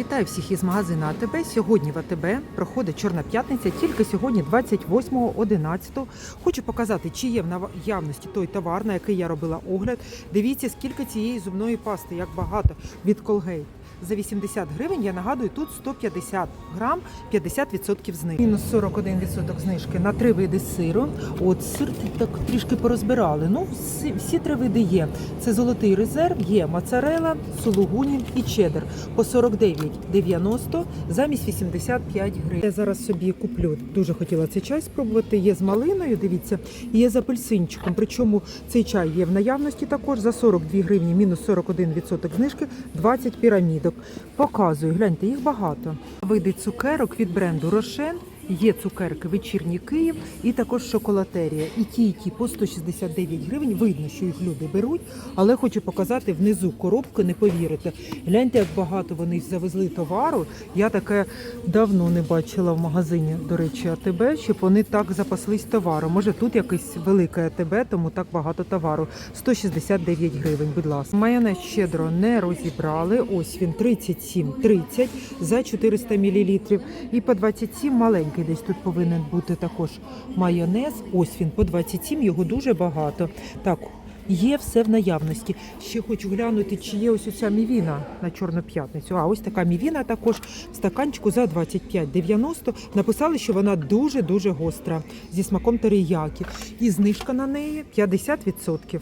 Вітаю всіх із магазину АТБ. Сьогодні в АТБ проходить Чорна п'ятниця, тільки сьогодні, 28.11. Хочу показати, чи є в наявності той товар, на який я робила огляд. Дивіться, скільки цієї зубної пасти, як багато від Colgate. За 80 гривень, я нагадую, тут 150 грам, 50% знижки. Мінус 41% знижки на три види сиру. От сир так трішки порозбирали. Ну, всі, всі три види є. Це золотий резерв, є моцарела, сулугуні і чеддер по 49,90 замість 85 гривень. Я зараз собі куплю. Дуже хотіла цей чай спробувати. Є з малиною, дивіться, і є з апельсинчиком. Причому цей чай є в наявності також за 42 гривні, мінус 41% знижки, 20 пірамідок. Показую, гляньте, їх багато. Види цукерок від бренду Рошен. Є цукерки вечірній Київ і також шоколатерія. І ті, і ті по 169 гривень. Видно, що їх люди беруть, але хочу показати внизу коробку, не повірите. Гляньте, як багато вони завезли товару. Я таке давно не бачила в магазині, до речі, АТБ, щоб вони так запаслись товаром. Може, тут якесь велике АТБ, тому так багато товару. 169 гривень, будь ласка. Майонез щедро не розібрали. Ось він 37,30 за 400 мл. І по 27 маленький десь тут повинен бути також майонез. Ось він по 27, його дуже багато. Так, Є все в наявності. Ще хочу глянути, чи є ось оця мівіна на Чорну п'ятницю. А ось така мівіна також в стаканчику за 25,90. Написали, що вона дуже-дуже гостра зі смаком териякі. І знижка на неї 50%.